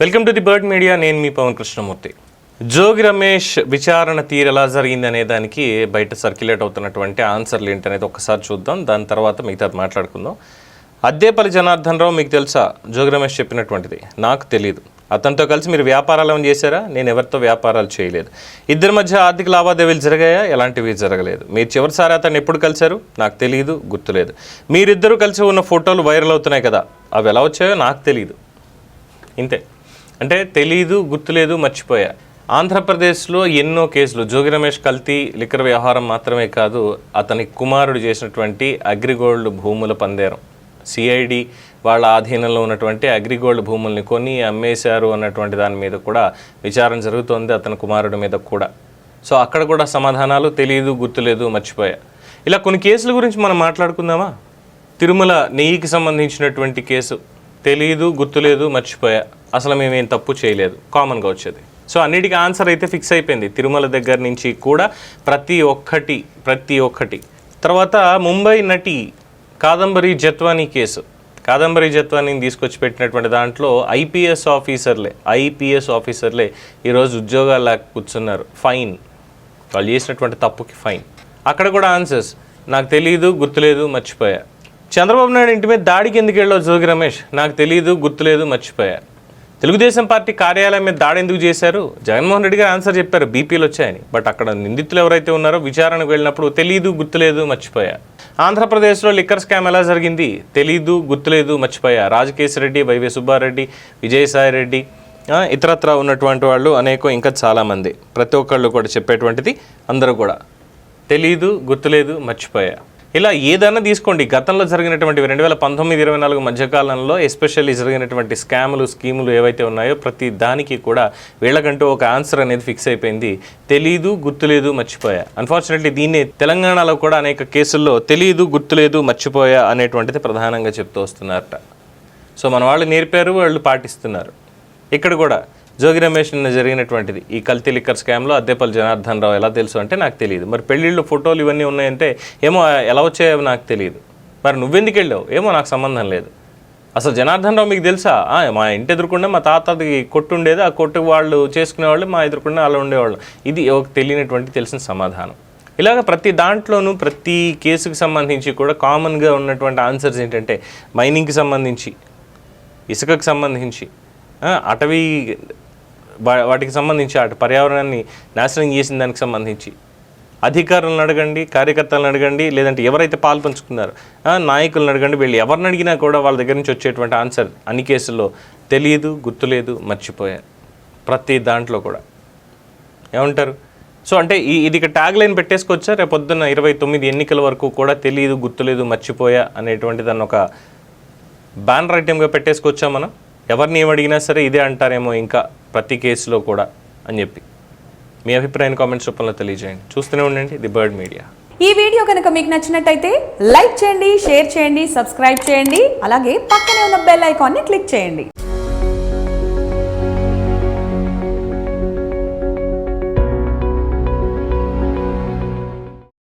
Welcome to the Bird Media. నేను మీ పవన్ కృష్ణమూర్తి. జోగి రమేష్ విచారణ తీరు ఎలా జరిగింది అనే దానికి బయట సర్క్యులేట్ అవుతున్నటువంటి ఆన్సర్లు ఏంటనేది ఒకసారి చూద్దాం. దాని తర్వాత మిగతాది మాట్లాడుకుందాం. అద్దేపల్లి జనార్దన్ రావు మీకు తెలుసా? జోగి రమేష్ చెప్పినటువంటిది. నాకు తెలియదు అతనితో కలిసి మీరు వ్యాపారాలు ఏమైనా చేశారా? నేను ఎవరితో వ్యాపారాలు చేయలేదు. ఇద్దరి మధ్య ఆర్థిక లావాదేవీలు జరిగాయా? ఎలాంటివి జరగలేదు. మీరు చివరిసారి అతను ఎప్పుడు కలిశారు? నాకు తెలియదు గుర్తులేదు. మీరిద్దరూ కలిసి ఉన్న ఫోటోలు వైరల్ అవుతున్నాయి కదా. అవి ఎలా వచ్చాయో నాకు తెలియదు ఇంతే. అంటే తెలీదు గుర్తులేదు మర్చిపోయా. ఆంధ్రప్రదేశ్లో ఎన్నో కేసులు. జోగి రమేష్ కల్తీ లిక్కర్ వ్యవహారం మాత్రమే కాదు అతని కుమారుడు చేసినటువంటి అగ్రిగోల్డ్ భూముల పందేరం. సిఐడి వాళ్ళ ఆధీనంలో ఉన్నటువంటి అగ్రిగోల్డ్ భూముల్ని కొని అమ్మేశారు అన్నటువంటి దాని మీద కూడా విచారణ జరుగుతోంది అతని కుమారుడి మీద కూడా. సో అక్కడ కూడా సమాధానాలు తెలియదు గుర్తులేదు మర్చిపోయా. ఇలా కొన్ని కేసుల గురించి మనం మాట్లాడుకుందామా? తిరుమల నెయ్యికి సంబంధించినటువంటి కేసు. తెలియదు గుర్తులేదు మర్చిపోయా. అసలు మేమేం తప్పు చేయలేదు. కామన్గా వచ్చేది. సో అన్నిటికీ ఆన్సర్ అయితే ఫిక్స్ అయిపోయింది. తిరుమల దగ్గర నుంచి కూడా ప్రతి ఒక్కటి ప్రతి ఒక్కటి. తర్వాత ముంబై నటి కాదంబరి జత్వానీ కేసు. కాదంబరి జత్వానీని తీసుకొచ్చి పెట్టినటువంటి దాంట్లో ఐపీఎస్ ఆఫీసర్లే ఐపీఎస్ ఆఫీసర్లే ఈరోజు ఉద్యోగాలు లేక కూర్చున్నారు. ఫైన్ వాళ్ళు చేసినటువంటి తప్పుకి ఫైన్ అక్కడ కూడా ఆన్సర్స్ నాకు తెలియదు గుర్తులేదు మర్చిపోయా. చంద్రబాబు నాయుడు ఇంటి మీద దాడికి ఎందుకు వెళ్ళావు జోగి రమేష్? నాకు తెలియదు గుర్తులేదు మర్చిపోయా. తెలుగుదేశం పార్టీ కార్యాలయం మీద దాడి ఎందుకు చేశారు? జగన్మోహన్ రెడ్డి గారు ఆన్సర్ చెప్పారు బీపీలు వచ్చాయని. బట్ అక్కడ నిందితులు ఎవరైతే ఉన్నారో విచారణకు వెళ్ళినప్పుడు తెలియదు గుర్తులేదు మర్చిపోయా. ఆంధ్రప్రదేశ్లో లిక్కర్ స్కామ్ ఎలా జరిగింది? తెలీదు గుర్తులేదు మర్చిపోయా. రాజకేశ్వరెడ్డి వైవి సుబ్బారెడ్డి విజయసాయి రెడ్డి ఇతరత్ర ఉన్నటువంటి వాళ్ళు అనేక ఇంకా చాలామంది. ప్రతి ఒక్కళ్ళు కూడా చెప్పేటువంటిది అందరూ కూడా. తెలీదు గుర్తులేదు మర్చిపోయా. ఇలా ఏదైనా తీసుకోండి. గతంలో జరిగినటువంటి రెండు వేల పంతొమ్మిది ఇరవై నాలుగు మధ్యకాలంలో ఎస్పెషల్లీ జరిగినటువంటి స్కాములు స్కీములు ఏవైతే ఉన్నాయో ప్రతి దానికి కూడా వీళ్ళకంటూ ఒక ఆన్సర్ అనేది ఫిక్స్ అయిపోయింది. తెలీదు గుర్తులేదు మర్చిపోయా. అన్ఫార్చునేట్లీ దీన్ని తెలంగాణలో కూడా అనేక కేసుల్లో తెలీదు గుర్తులేదు మర్చిపోయా అనేటువంటిది ప్రధానంగా చెప్తూ వస్తున్నారట. సో మన వాళ్ళు నేర్పారు వాళ్ళు పాటిస్తున్నారు. ఇక్కడ కూడా జోగి రమేష్ నిన్న జరిగినటువంటిది. ఈ కల్తీ లిక్కర్ స్కామ్లో అద్దెపల్లి జనార్దన్ రావు ఎలా తెలుసు అంటే నాకు తెలియదు. మరి పెళ్ళిళ్ళు ఫోటోలు ఇవన్నీ ఉన్నాయంటే ఏమో ఎలా వచ్చాయో నాకు తెలియదు. మరి నువ్వెందుకు వెళ్ళావు? ఏమో నాకు సంబంధం లేదు. అసలు జనార్దన్ రావు మీకు తెలుసా? మా ఇంటి ఎదురుకుండా మా తాతది కొట్టు ఉండేది. ఆ కొట్టు వాళ్ళు చేసుకునేవాళ్ళు మా ఎదురుకుండా అలా ఉండేవాళ్ళు. ఇది ఒక తెలియనటువంటి తెలిసిన సమాధానం. ఇలాగ ప్రతి దాంట్లోనూ ప్రతి కేసుకి సంబంధించి కూడా కామన్గా ఉన్నటువంటి ఆన్సర్స్ ఏంటంటే మైనింగ్కి సంబంధించి ఇసుకకు సంబంధించి అటవీ వాటికి సంబంధించి అటు పర్యావరణాన్ని నాశనం చేసిన దానికి సంబంధించి. అధికారులను అడగండి కార్యకర్తలను అడగండి లేదంటే ఎవరైతే పాలు పంచుకున్నారో నాయకులను అడగండి వీళ్ళు ఎవరిని అడిగినా కూడా వాళ్ళ దగ్గర నుంచి వచ్చేటువంటి ఆన్సర్ అన్ని కేసుల్లో తెలియదు గుర్తులేదు మర్చిపోయారు. ప్రతి దాంట్లో కూడా. ఏమంటారు? సో అంటే ఈ ఇది ఇక ట్యాగ్ లైన్ పెట్టేసుకొచ్చా రేపు పొద్దున్న ఇరవై తొమ్మిది ఎన్నికల వరకు కూడా తెలియదు గుర్తులేదు మర్చిపోయా అనేటువంటి దాన్ని ఒక బ్యానర్ ఐటెంగా పెట్టేసుకొచ్చా మనం? ఎవరిని ఏమడిగినా సరే ఇదే అంటారేమో ఇంకా ప్రతి కేసులో కూడా అని చెప్పి. మీ అభిప్రాయాన్ని కామెంట్స్ రూపంలో తెలియజేయండి. చూస్తూనే ఉండండి ది బర్డ్ మీడియా. ఈ వీడియో కనుక మీకు నచ్చినట్టయితే లైక్ చేయండి షేర్ చేయండి సబ్స్క్రైబ్ చేయండి అలాగే పక్కనే ఉన్న బెల్ ఐకాన్ని క్లిక్ చేయండి.